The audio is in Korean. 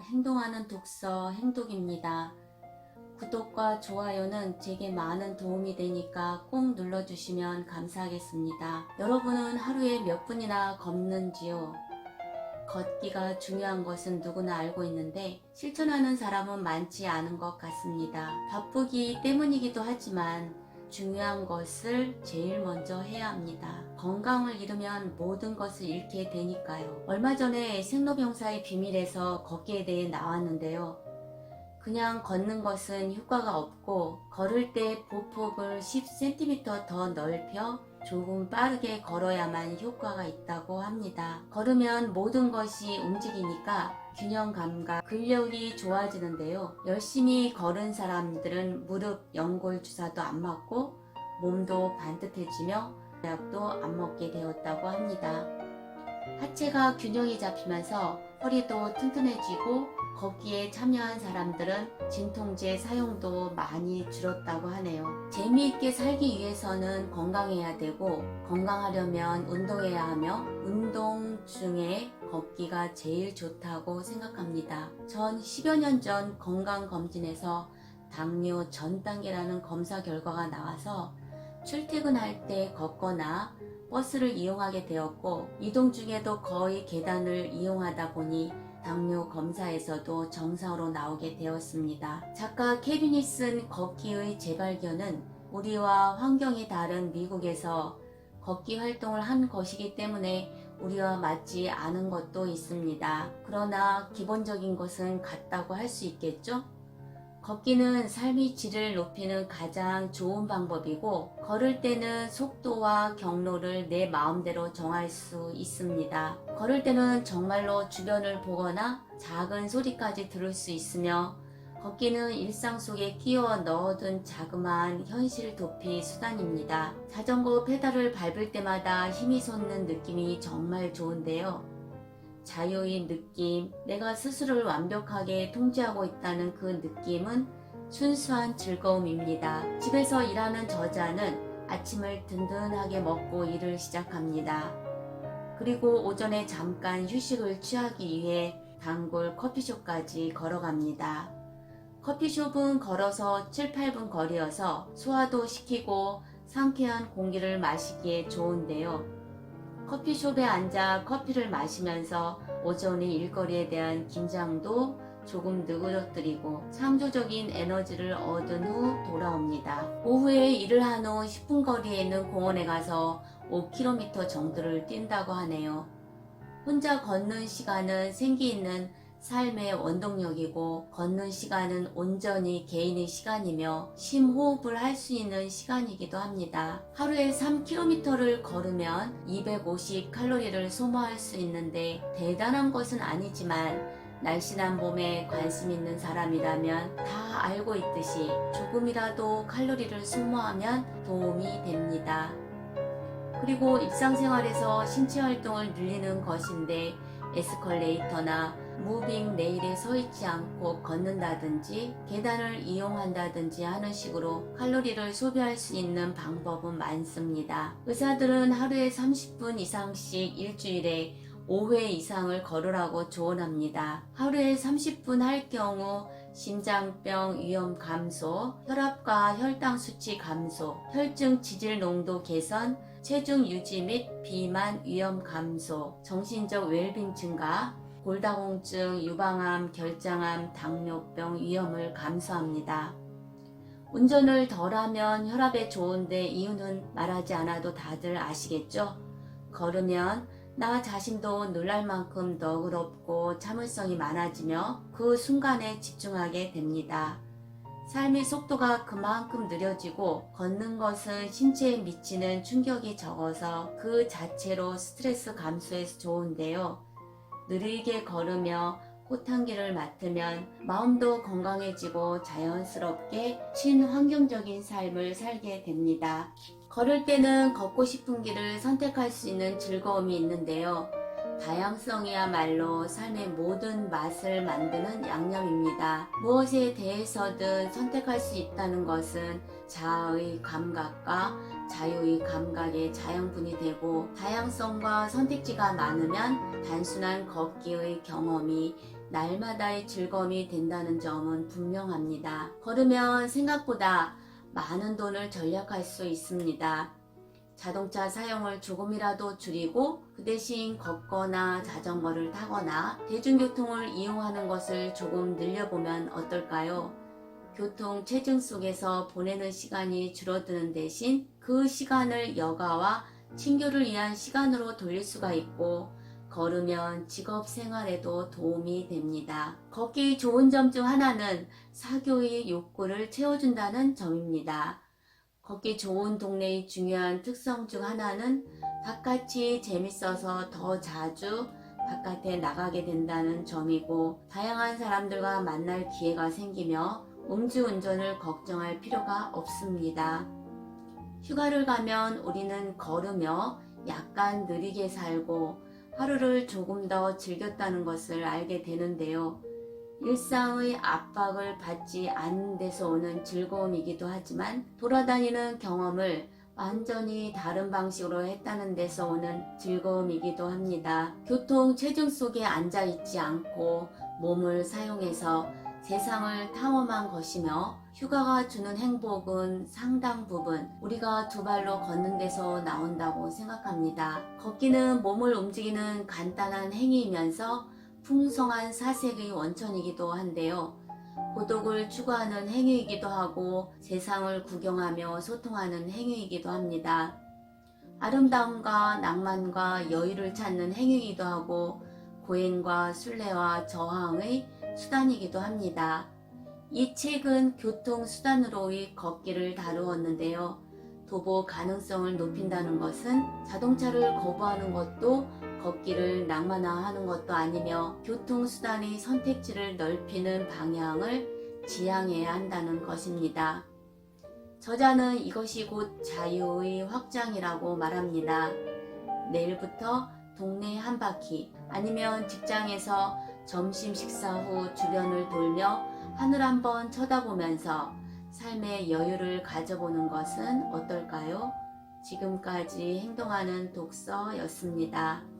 행동하는 독서 행독입니다. 구독과 좋아요는 제게 많은 도움이 되니까 꼭 눌러주시면 감사하겠습니다. 여러분은 하루에 몇 분이나 걷는지요? 걷기가 중요한 것은 누구나 알고 있는데 실천하는 사람은 많지 않은 것 같습니다. 바쁘기 때문이기도 하지만 중요한 것을 제일 먼저 해야 합니다. 건강을 잃으면 모든 것을 잃게 되니까요. 얼마 전에 생로병사의 비밀에서 걷기에 대해 나왔는데요. 그냥 걷는 것은 효과가 없고 걸을 때 보폭을 10cm 더 넓혀 조금 빠르게 걸어야만 효과가 있다고 합니다. 걸으면 모든 것이 움직이니까 균형감과 근력이 좋아지는데요. 열심히 걸은 사람들은 무릎, 연골 주사도 안 맞고 몸도 반듯해지며 약도 안 먹게 되었다고 합니다. 하체가 균형이 잡히면서 허리도 튼튼해지고 걷기에 참여한 사람들은 진통제 사용도 많이 줄었다고 하네요. 재미있게 살기 위해서는 건강해야 되고 건강하려면 운동해야 하며 운동 중에 걷기가 제일 좋다고 생각합니다. 전 10여 년 전 건강검진에서 당뇨 전 단계라는 검사 결과가 나와서 출퇴근할 때 걷거나 버스를 이용하게 되었고 이동 중에도 거의 계단을 이용하다 보니 당뇨 검사에서도 정상으로 나오게 되었습니다. 작가 케빈이 쓴 걷기의 재발견은 우리와 환경이 다른 미국에서 걷기 활동을 한 것이기 때문에 우리와 맞지 않은 것도 있습니다. 그러나 기본적인 것은 같다고 할 수 있겠죠? 걷기는 삶의 질을 높이는 가장 좋은 방법이고 걸을 때는 속도와 경로를 내 마음대로 정할 수 있습니다. 걸을 때는 정말로 주변을 보거나 작은 소리까지 들을 수 있으며 걷기는 일상 속에 끼워 넣어둔 자그마한 현실 도피 수단입니다. 자전거 페달을 밟을 때마다 힘이 솟는 느낌이 정말 좋은데요. 자유의 느낌, 내가 스스로를 완벽하게 통제하고 있다는 그 느낌은 순수한 즐거움입니다. 집에서 일하는 저자는 아침을 든든하게 먹고 일을 시작합니다. 그리고 오전에 잠깐 휴식을 취하기 위해 단골 커피숍까지 걸어갑니다. 커피숍은 걸어서 7, 8분 거리여서 소화도 시키고 상쾌한 공기를 마시기에 좋은데요. 커피숍에 앉아 커피를 마시면서 오전의 일거리에 대한 긴장도 조금 누그러뜨리고 창조적인 에너지를 얻은 후 돌아옵니다. 오후에 일을 한 후 10분 거리에 있는 공원에 가서 5km 정도를 뛴다고 하네요. 혼자 걷는 시간은 생기 있는 삶의 원동력이고 걷는 시간은 온전히 개인의 시간이며 심호흡을 할 수 있는 시간이기도 합니다. 하루에 3km를 걸으면 250 칼로리를 소모할 수 있는데 대단한 것은 아니지만 날씬한 몸에 관심 있는 사람이라면 다 알고 있듯이 조금이라도 칼로리를 소모하면 도움이 됩니다. 그리고 일상생활에서 신체 활동을 늘리는 것인데 에스컬레이터나 무빙 레일에 서 있지 않고 걷는다든지 계단을 이용한다든지 하는 식으로 칼로리를 소비할 수 있는 방법은 많습니다. 의사들은 하루에 30분 이상씩 일주일에 5회 이상을 걸으라고 조언합니다. 하루에 30분 할 경우 심장병 위험 감소, 혈압과 혈당 수치 감소, 혈중 지질 농도 개선, 체중 유지 및 비만 위험 감소, 정신적 웰빙 증가, 골다공증, 유방암, 결장암, 당뇨병 위험을 감소합니다. 운전을 덜하면 혈압에 좋은데 이유는 말하지 않아도 다들 아시겠죠? 걸으면 나 자신도 놀랄 만큼 너그럽고 참을성이 많아지며 그 순간에 집중하게 됩니다. 삶의 속도가 그만큼 느려지고 걷는 것은 신체에 미치는 충격이 적어서 그 자체로 스트레스 감소에서 좋은데요. 느리게 걸으며 꽃향기를 맡으면 마음도 건강해지고 자연스럽게 친환경적인 삶을 살게 됩니다. 걸을 때는 걷고 싶은 길을 선택할 수 있는 즐거움이 있는데요. 다양성이야말로 삶의 모든 맛을 만드는 양념입니다. 무엇에 대해서든 선택할 수 있다는 것은 자아의 감각과 자유의 감각의 자양분이 되고 다양성과 선택지가 많으면 단순한 걷기의 경험이 날마다의 즐거움이 된다는 점은 분명합니다. 걸으면 생각보다 많은 돈을 절약할 수 있습니다. 자동차 사용을 조금이라도 줄이고 그 대신 걷거나 자전거를 타거나 대중교통을 이용하는 것을 조금 늘려보면 어떨까요? 교통 체증 속에서 보내는 시간이 줄어드는 대신 그 시간을 여가와 친교를 위한 시간으로 돌릴 수가 있고 걸으면 직업 생활에도 도움이 됩니다. 걷기 좋은 점 중 하나는 사교의 욕구를 채워준다는 점입니다. 걷기 좋은 동네의 중요한 특성 중 하나는 바깥이 재밌어서 더 자주 바깥에 나가게 된다는 점이고 다양한 사람들과 만날 기회가 생기며 음주운전을 걱정할 필요가 없습니다. 휴가를 가면 우리는 걸으며 약간 느리게 살고 하루를 조금 더 즐겼다는 것을 알게 되는데요. 일상의 압박을 받지 않는 데서 오는 즐거움이기도 하지만 돌아다니는 경험을 완전히 다른 방식으로 했다는 데서 오는 즐거움이기도 합니다. 교통 체증 속에 앉아 있지 않고 몸을 사용해서 세상을 탐험한 것이며 휴가가 주는 행복은 상당 부분 우리가 두 발로 걷는 데서 나온다고 생각합니다. 걷기는 몸을 움직이는 간단한 행위이면서 풍성한 사색의 원천이기도 한데요. 고독을 추구하는 행위이기도 하고 세상을 구경하며 소통하는 행위이기도 합니다. 아름다움과 낭만과 여유를 찾는 행위이기도 하고 고행과 순례와 저항의 수단이기도 합니다. 이 책은 교통수단으로의 걷기를 다루었는데요. 도보 가능성을 높인다는 것은 자동차를 거부하는 것도 걷기를 낭만화하는 것도 아니며 교통수단의 선택지를 넓히는 방향을 지향해야 한다는 것입니다. 저자는 이것이 곧 자유의 확장이라고 말합니다. 내일부터 동네 한 바퀴 아니면 직장에서 점심 식사 후 주변을 돌며 하늘 한번 쳐다보면서 삶의 여유를 가져보는 것은 어떨까요? 지금까지 행동하는 독서였습니다.